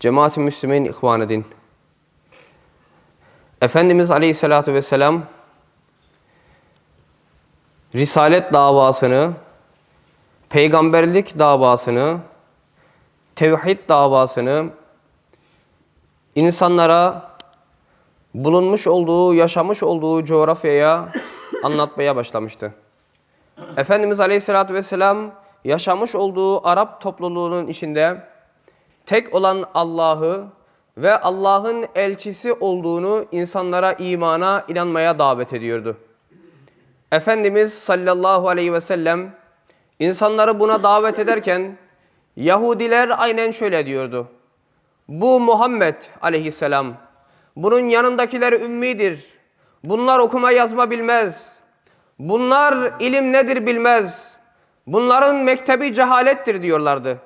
Cemaat-i Müslümin ihvan edin. Efendimiz Aleyhisselatü Vesselam Risalet davasını, peygamberlik davasını, tevhid davasını insanlara bulunmuş olduğu, yaşamış olduğu coğrafyaya anlatmaya başlamıştı. Efendimiz Aleyhisselatü Vesselam yaşamış olduğu Arap topluluğunun içinde tek olan Allah'ı ve Allah'ın elçisi olduğunu insanlara imana, inanmaya davet ediyordu. Efendimiz sallallahu aleyhi ve sellem insanları buna davet ederken Yahudiler aynen şöyle diyordu. Bu Muhammed aleyhisselam, bunun yanındakiler ümmidir. Bunlar okuma yazma bilmez. Bunlar ilim nedir bilmez. Bunların mektebi cehalettir diyorlardı.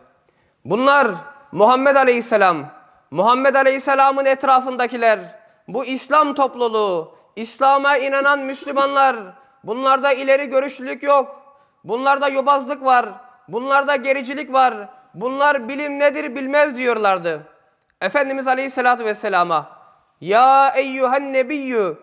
Bunlar Muhammed Aleyhisselam, Muhammed Aleyhisselam'ın etrafındakiler, bu İslam topluluğu, İslam'a inanan Müslümanlar, bunlarda ileri görüşlülük yok. Bunlarda yobazlık var, bunlarda gericilik var. Bunlar bilim nedir bilmez diyorlardı. Efendimiz Aleyhisselatü Vesselam'a Ya eyyühen nebiyyü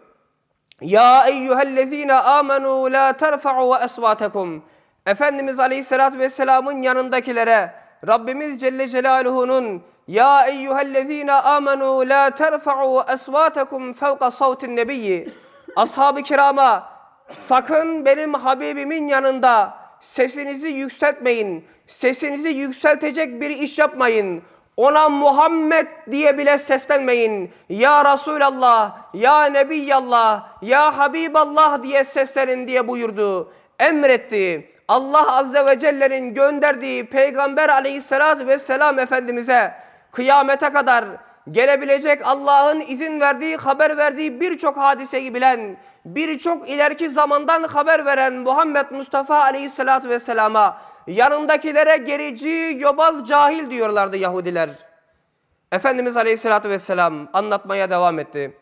ya eyyühellezine amenu la terfa'u ve esvatekum. Efendimiz Aleyhisselatü Vesselam'ın yanındakilere Rabbimiz Celle Celaluhu'nun Ya eyyühellezine amenu la terfa'u esvatekum fevka savtin nebiyyi. Ashab-ı kirama sakın benim Habibimin yanında sesinizi yükseltmeyin. Sesinizi yükseltecek bir iş yapmayın. Ona Muhammed diye bile seslenmeyin. Ya Resulallah, Ya Nebiyallah, Ya Habiballah diye seslenin diye buyurdu. Emretti. Allah Azze ve Celle'nin gönderdiği Peygamber aleyhissalatü vesselam Efendimiz'e kıyamete kadar gelebilecek Allah'ın izin verdiği, haber verdiği birçok hadiseyi bilen, birçok ileriki zamandan haber veren Muhammed Mustafa aleyhissalatü vesselama yanındakilere gerici, yobaz, cahil diyorlardı Yahudiler. Efendimiz Aleyhisselatü Vesselam anlatmaya devam etti.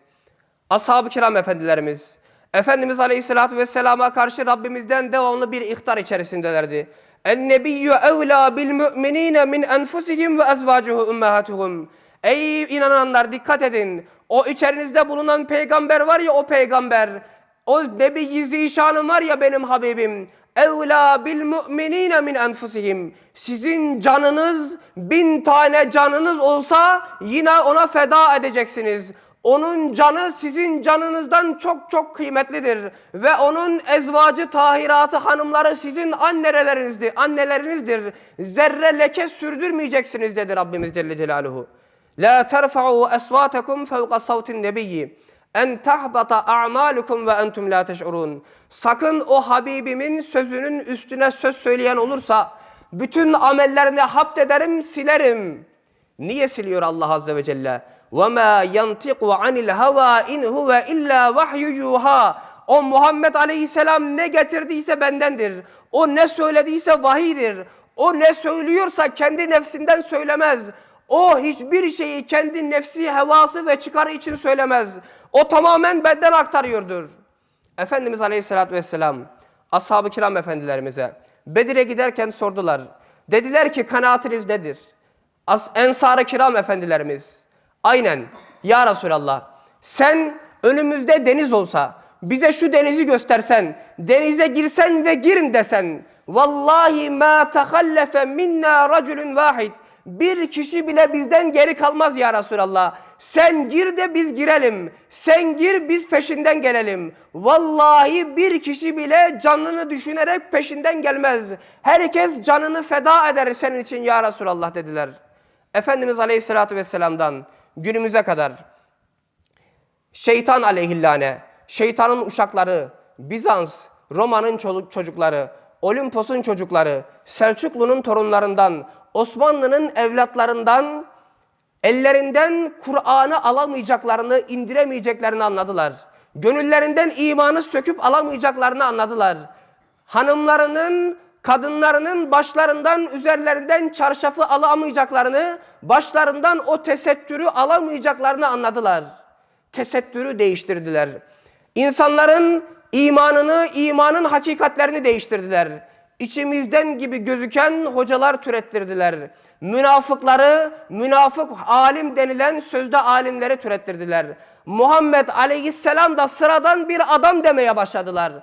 Ashab-ı kiram efendilerimiz, Efendimiz Aleyhisselatü Vesselam'a karşı Rabbimizden devamlı bir ihtar içerisindelerdi. Bil mü'minîne min enfusihim ve ezvâcuhu ümmehatuhum. Ey inananlar dikkat edin. O içerinizde bulunan peygamber var ya o peygamber. O Nebi Zişanım var ya benim Habibim. Evlâ bil mü'minîne min enfusihim. Sizin canınız bin tane canınız olsa yine ona feda edeceksiniz. Onun canı sizin canınızdan çok çok kıymetlidir. Ve onun ezvacı tahiratı hanımları sizin annelerinizdir. annelerinizdir. Zerre leke sürdürmeyeceksiniz dedi Rabbimiz Celle Celaluhu. La terfa'u esvatakum fevqa savtin nebiyyi en tahbata a'malukum ve entum la teş'urun. Sakın o Habibimin sözünün üstüne söz söyleyen olursa bütün amellerini hapt ederim, silerim. Niye siliyor Allah azze ve celle? وَمَا يَنْتِقُ عَنِ الْهَوَا اِنْ هُوَ اِلَّا وَحْيُ يُوحَى O Muhammed aleyhisselam ne getirdiyse bendendir. O ne söylediyse vahidir. O ne söylüyorsa kendi nefsinden söylemez. O hiçbir şeyi kendi nefsi, hevası ve çıkarı için söylemez. O tamamen benden aktarıyordur. Efendimiz Aleyhisselatü Vesselam, ashab-ı kiram efendilerimize Bedir'e giderken sordular. Dediler ki kanaatiniz nedir? As Ensar-ı kiram efendilerimiz, aynen ya Resulallah sen önümüzde deniz olsa, bize şu denizi göstersen, denize girsen ve girin desen, vallahi ma tehallefe minna raculun vahid, bir kişi bile bizden geri kalmaz ya Resulallah. Sen gir de biz girelim. Sen gir biz peşinden gelelim. Vallahi bir kişi bile canını düşünerek peşinden gelmez. Herkes canını feda eder senin için ya Resulallah dediler. Efendimiz Aleyhisselatü Vesselam'dan günümüze kadar şeytan aleyhillâne, şeytanın uşakları, Bizans, Roma'nın çocukları, Olimpos'un çocukları, Selçuklu'nun torunlarından, Osmanlı'nın evlatlarından ellerinden Kur'an'ı alamayacaklarını, indiremeyeceklerini anladılar. Gönüllerinden imanı söküp alamayacaklarını anladılar. Hanımlarının, kadınlarının başlarından, üzerlerinden çarşafı alamayacaklarını, başlarından o tesettürü alamayacaklarını anladılar. Tesettürü değiştirdiler. İnsanların imanını, imanın hakikatlerini değiştirdiler. içimizden gibi gözüken hocalar türettirdiler. Münafıkları, münafık alim denilen sözde alimleri türettirdiler. Muhammed aleyhisselam da sıradan bir adam demeye başladılar.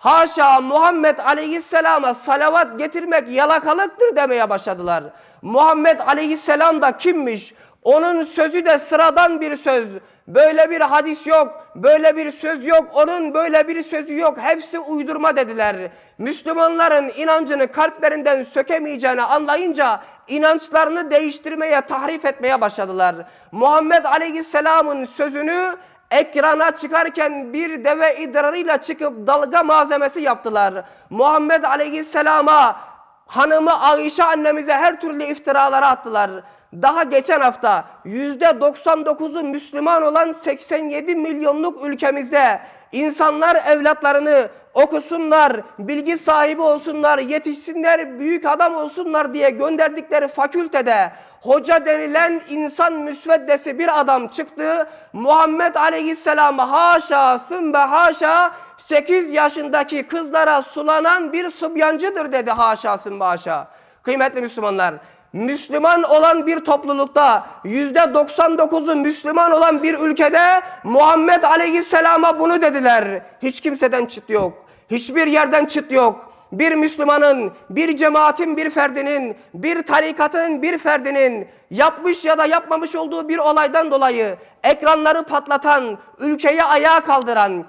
Haşa Muhammed aleyhisselama salavat getirmek yalakalıktır demeye başladılar. Muhammed aleyhisselam da kimmiş? Onun sözü de sıradan bir söz. Böyle bir hadis yok, böyle bir söz yok, onun böyle bir sözü yok. Hepsi uydurma dediler. Müslümanların inancını kalplerinden sökemeyeceğini anlayınca inançlarını değiştirmeye, tahrif etmeye başladılar. Muhammed Aleyhisselam'ın sözünü ekrana çıkarken bir deve idrarıyla çıkıp dalga malzemesi yaptılar. Muhammed Aleyhisselam'a hanımı Ayşe annemize her türlü iftiraları attılar. Daha geçen hafta yüzde 99'u Müslüman olan 87 milyonluk ülkemizde insanlar evlatlarını okusunlar, bilgi sahibi olsunlar, yetişsinler, büyük adam olsunlar diye gönderdikleri fakültede hoca denilen insan müsveddesi bir adam çıktı. Muhammed Aleyhisselam haşa sümme haşa 8 yaşındaki kızlara sulanan bir sıbyancıdır dedi haşa sümme haşa. Kıymetli Müslümanlar Müslüman olan bir toplulukta yüzde 99'u Müslüman olan bir ülkede Muhammed Aleyhisselam'a bunu dediler. Hiç kimseden çıt yok. Hiçbir yerden çıt yok. Bir Müslümanın, bir cemaatin bir ferdinin, bir tarikatın bir ferdinin yapmış ya da yapmamış olduğu bir olaydan dolayı ekranları patlatan, ülkeyi ayağa kaldıran,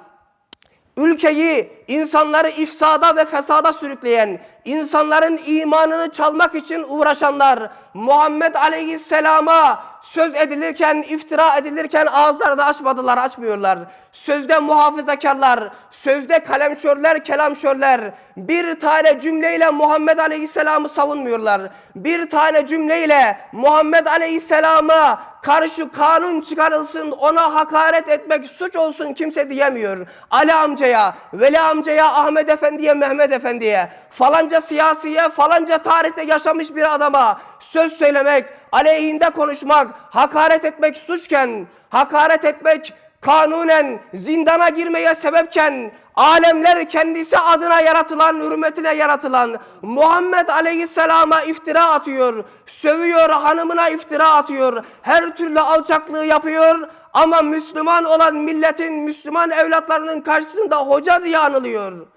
ülkeyi, insanları ifsada ve fesada sürükleyen, insanların imanını çalmak için uğraşanlar, Muhammed Aleyhisselam'a söz edilirken, iftira edilirken ağızlarını açmadılar, açmıyorlar. Sözde muhafazakarlar, sözde kalemşörler, kelamşörler bir tane cümleyle Muhammed Aleyhisselam'ı savunmuyorlar. Bir tane cümleyle Muhammed Aleyhisselam'a karşı kanun çıkarılsın, ona hakaret etmek suç olsun kimse diyemiyor. Ali amcaya, Veli amcaya, Ahmet Efendi'ye, Mehmet Efendi'ye, falanca siyasiye, falanca tarihte yaşamış bir adama söz söylemek, aleyhinde konuşmak, hakaret etmek suçken, hakaret etmek kanunen zindana girmeye sebepken alemler kendisi adına yaratılan, hürmetine yaratılan Muhammed Aleyhisselam'a iftira atıyor, sövüyor, hanımına iftira atıyor, her türlü alçaklığı yapıyor ama Müslüman olan milletin, Müslüman evlatlarının karşısında hoca diye anılıyor.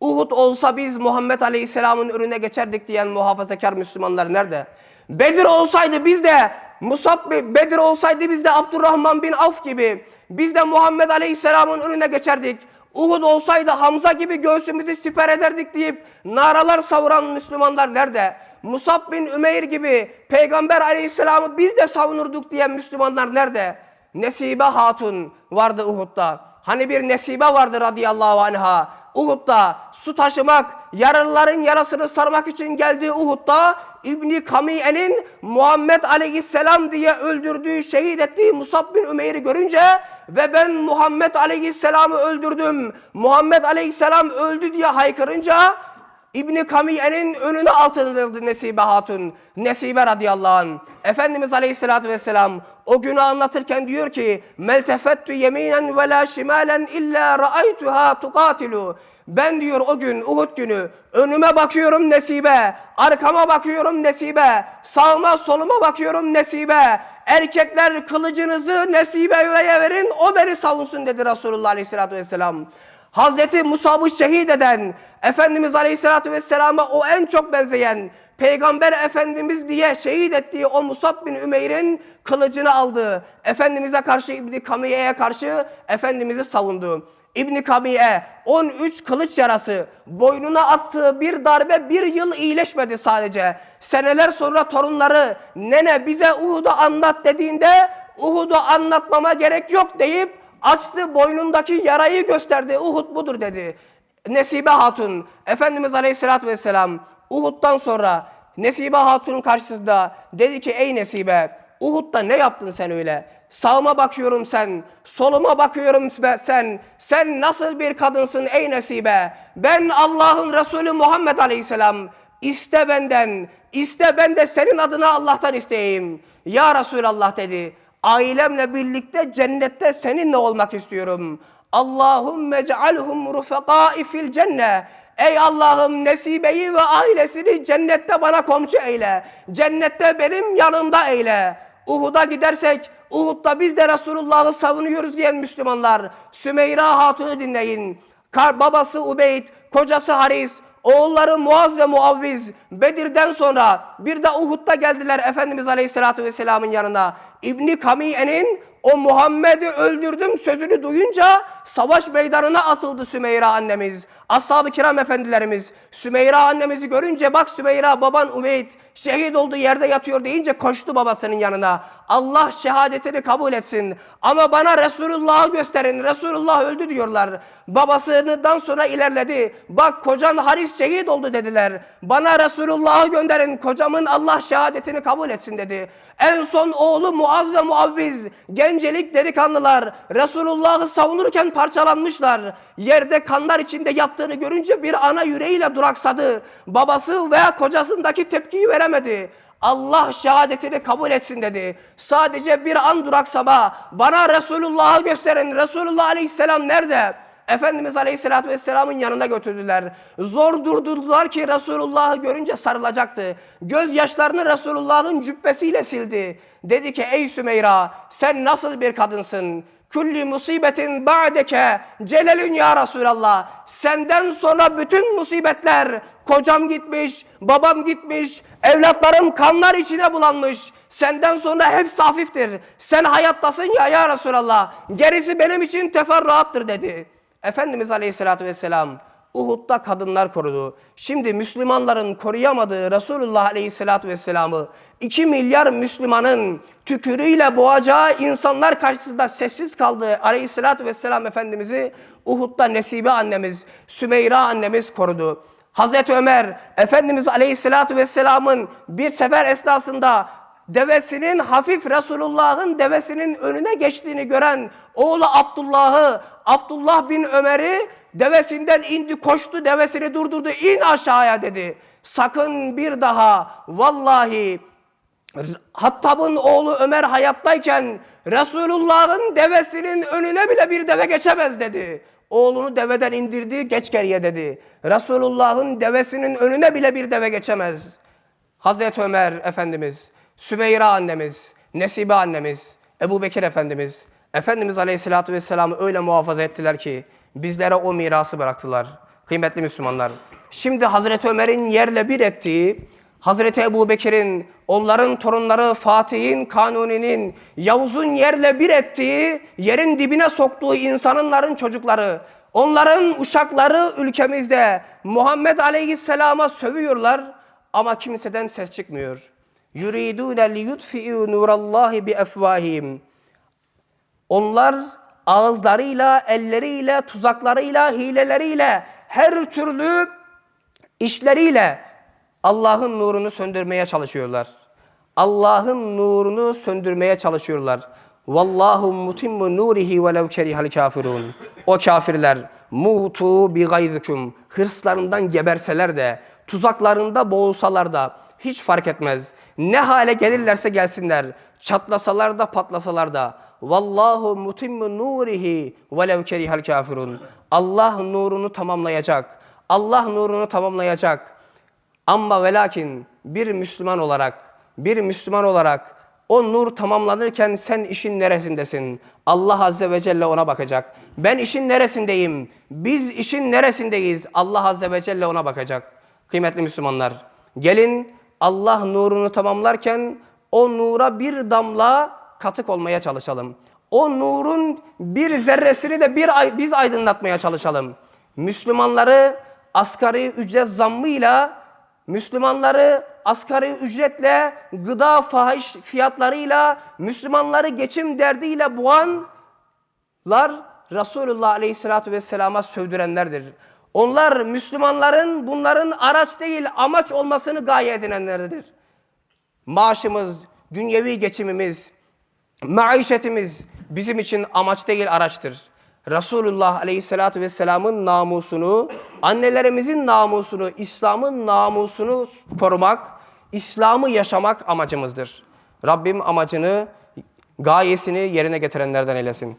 Uhud olsa biz Muhammed Aleyhisselam'ın önüne geçerdik diyen muhafazakar Müslümanlar nerede? Bedir olsaydı biz de Musab Bedir olsaydı biz de Abdurrahman bin Avf gibi biz de Muhammed Aleyhisselam'ın önüne geçerdik. Uhud olsaydı Hamza gibi göğsümüzü siper ederdik deyip naralar savuran Müslümanlar nerede? Musab bin Ümeyr gibi Peygamber Aleyhisselam'ı biz de savunurduk diyen Müslümanlar nerede? Nesibe Hatun vardı Uhud'da. Hani bir Nesibe vardı radıyallahu anha. Uhud'da su taşımak, yaralıların yarasını sarmak için geldiği Uhud'da İbni Kamiye'nin Muhammed Aleyhisselam diye öldürdüğü, şehit ettiği Musab bin Ümeyr'i görünce ve ben Muhammed Aleyhisselam'ı öldürdüm, Muhammed Aleyhisselam öldü diye haykırınca İbni Kamiye'nin önüne altınırdı Nesibe Hatun. Nesibe radıyallahu anh. Efendimiz aleyhissalatü vesselam o günü anlatırken diyor ki meltefettü yeminen ve la şimalen illa ra'aytuha tuqatilu. Ben diyor o gün Uhud günü önüme bakıyorum Nesibe, arkama bakıyorum Nesibe, sağıma soluma bakıyorum Nesibe. Erkekler kılıcınızı Nesibe'ye verin o beni savunsun dedi Resulullah aleyhissalatü vesselam. Hazreti Musab'ı şehit eden, Efendimiz Aleyhisselatü Vesselam'a o en çok benzeyen, Peygamber Efendimiz diye şehit ettiği o Musab bin Ümeyr'in kılıcını aldı. Efendimiz'e karşı İbni Kamiye'ye karşı Efendimiz'i savundu. İbni Kamiye 13 kılıç yarası, boynuna attığı bir darbe bir yıl iyileşmedi sadece. Seneler sonra torunları nene bize Uhud'u anlat dediğinde Uhud'u anlatmama gerek yok deyip açtı boynundaki yarayı gösterdi. Uhud budur dedi. Nesibe Hatun, Efendimiz Aleyhisselatü Vesselam Uhud'dan sonra Nesibe Hatun'un karşısında dedi ki ey Nesibe Uhud'da ne yaptın sen öyle? Sağıma bakıyorum sen, soluma bakıyorum sen. Sen nasıl bir kadınsın ey Nesibe? Ben Allah'ın Resulü Muhammed Aleyhisselam. İste benden, iste ben de senin adına Allah'tan isteyeyim. Ya Resulallah dedi. Ailemle birlikte cennette seninle olmak istiyorum. Allahümme cealhum rufekai fil cenne. Ey Allah'ım Nesibe'yi ve ailesini cennette bana komşu eyle. Cennette benim yanımda eyle. Uhud'a gidersek Uhud'da biz de Resulullah'ı savunuyoruz diyen Müslümanlar. Sümeyra Hatun'u dinleyin. Kar babası Ubeyd, kocası Haris, oğulları Muaz ve Muavviz Bedir'den sonra bir de Uhud'da geldiler Efendimiz Aleyhisselatü Vesselam'ın yanına. İbni Kamiye'nin o Muhammed'i öldürdüm sözünü duyunca savaş meydanına atıldı Sümeyra annemiz. Ashab-ı kiram efendilerimiz Sümeyra annemizi görünce bak Sümeyra baban Ubeyd şehit olduğu yerde yatıyor deyince koştu babasının yanına. Allah şehadetini kabul etsin ama bana Resulullah'ı gösterin. Resulullah öldü diyorlar. Babasından sonra ilerledi. Bak kocan Haris şehit oldu dediler. Bana Resulullah'ı gönderin. Kocamın Allah şehadetini kabul etsin dedi. En son oğlu Muaz ve Muavviz gencelik delikanlılar Resulullah'ı savunurken parçalanmışlar. Yerde kanlar içinde yattığını görünce bir ana yüreğiyle duraksadı. Babası veya kocasındaki tepkiyi veremedi. Allah şehadetini kabul etsin dedi. Sadece bir an duraksama bana Resulullah'ı gösterin. Resulullah Aleyhisselam nerede? Efendimiz Aleyhisselatü Vesselam'ın yanına götürdüler. Zor durdurdular ki Resulullah'ı görünce sarılacaktı. Gözyaşlarını Resulullah'ın cübbesiyle sildi. Dedi ki ey Sümeyra sen nasıl bir kadınsın? Külli musibetin ba'deke celelün ya Resulallah. Senden sonra bütün musibetler kocam gitmiş, babam gitmiş, evlatlarım kanlar içine bulanmış. Senden sonra hepsi hafiftir. Sen hayattasın ya ya Resulallah. Gerisi benim için teferruattır dedi. Efendimiz Aleyhisselatü Vesselam Uhud'da kadınlar korudu. Şimdi Müslümanların koruyamadığı Resulullah Aleyhisselatü Vesselam'ı 2 milyar Müslümanın tükürüğüyle boğacağı insanlar karşısında sessiz kaldığı Aleyhisselatü Vesselam Efendimiz'i Uhud'da Nesibe annemiz, Sümeyra annemiz korudu. Hazreti Ömer, Efendimiz Aleyhisselatü Vesselam'ın bir sefer esnasında devesinin hafif Resulullah'ın devesinin önüne geçtiğini gören oğlu Abdullah'ı, Abdullah bin Ömer'i devesinden indi koştu devesini durdurdu in aşağıya dedi. Sakın bir daha vallahi Hattab'ın oğlu Ömer hayattayken Resulullah'ın devesinin önüne bile bir deve geçemez dedi. Oğlunu deveden indirdi geç geriye dedi. Resulullah'ın devesinin önüne bile bir deve geçemez. Hazreti Ömer Efendimiz, Sümeyra annemiz, Nesibe annemiz, Ebu Bekir Efendimiz, Efendimiz Aleyhisselatü Vesselam'ı öyle muhafaza ettiler ki bizlere o mirası bıraktılar. Kıymetli Müslümanlar. Şimdi Hazreti Ömer'in yerle bir ettiği, Hazreti Ebu Bekir'in, onların torunları Fatih'in, Kanuni'nin, Yavuz'un yerle bir ettiği, yerin dibine soktuğu insanların çocukları, onların uşakları ülkemizde Muhammed Aleyhisselam'a sövüyorlar ama kimseden ses çıkmıyor. Yuridune li yutfi'u nurallahi bi efvahim. Onlar ağızlarıyla, elleriyle, tuzaklarıyla, hileleriyle, her türlü işleriyle Allah'ın nurunu söndürmeye çalışıyorlar. Allah'ın nurunu söndürmeye çalışıyorlar. Vallahu mutimmu nurihi velev kerihal kafirun. O kafirler mutu bi gayzikum. Hırslarından geberseler de, tuzaklarında boğulsalar da hiç fark etmez. Ne hale gelirlerse gelsinler. Çatlasalar da patlasalar da. Vallahu mutimmu nurihi velev kerihal kafirun. Allah nurunu tamamlayacak. Allah nurunu tamamlayacak. Ama ve lakin bir Müslüman olarak, bir Müslüman olarak o nur tamamlanırken sen işin neresindesin? Allah Azze ve Celle ona bakacak. Ben işin neresindeyim? Biz işin neresindeyiz? Allah Azze ve Celle ona bakacak. Kıymetli Müslümanlar, gelin Allah nurunu tamamlarken o nura bir damla katık olmaya çalışalım. O nurun bir zerresini de bir ay, biz aydınlatmaya çalışalım. Müslümanları asgari ücret zammıyla Müslümanları asgari ücretle, gıda fahiş fiyatlarıyla, Müslümanları geçim derdiyle boğanlar Resulullah Aleyhisselatü Vesselam'a sövdürenlerdir. Onlar Müslümanların bunların araç değil amaç olmasını gaye edinenlerdir. Maaşımız, dünyevi geçimimiz, maişetimiz bizim için amaç değil araçtır. Resulullah Aleyhisselatü Vesselam'ın namusunu, annelerimizin namusunu, İslam'ın namusunu korumak, İslam'ı yaşamak amacımızdır. Rabbim amacını, gayesini yerine getirenlerden eylesin.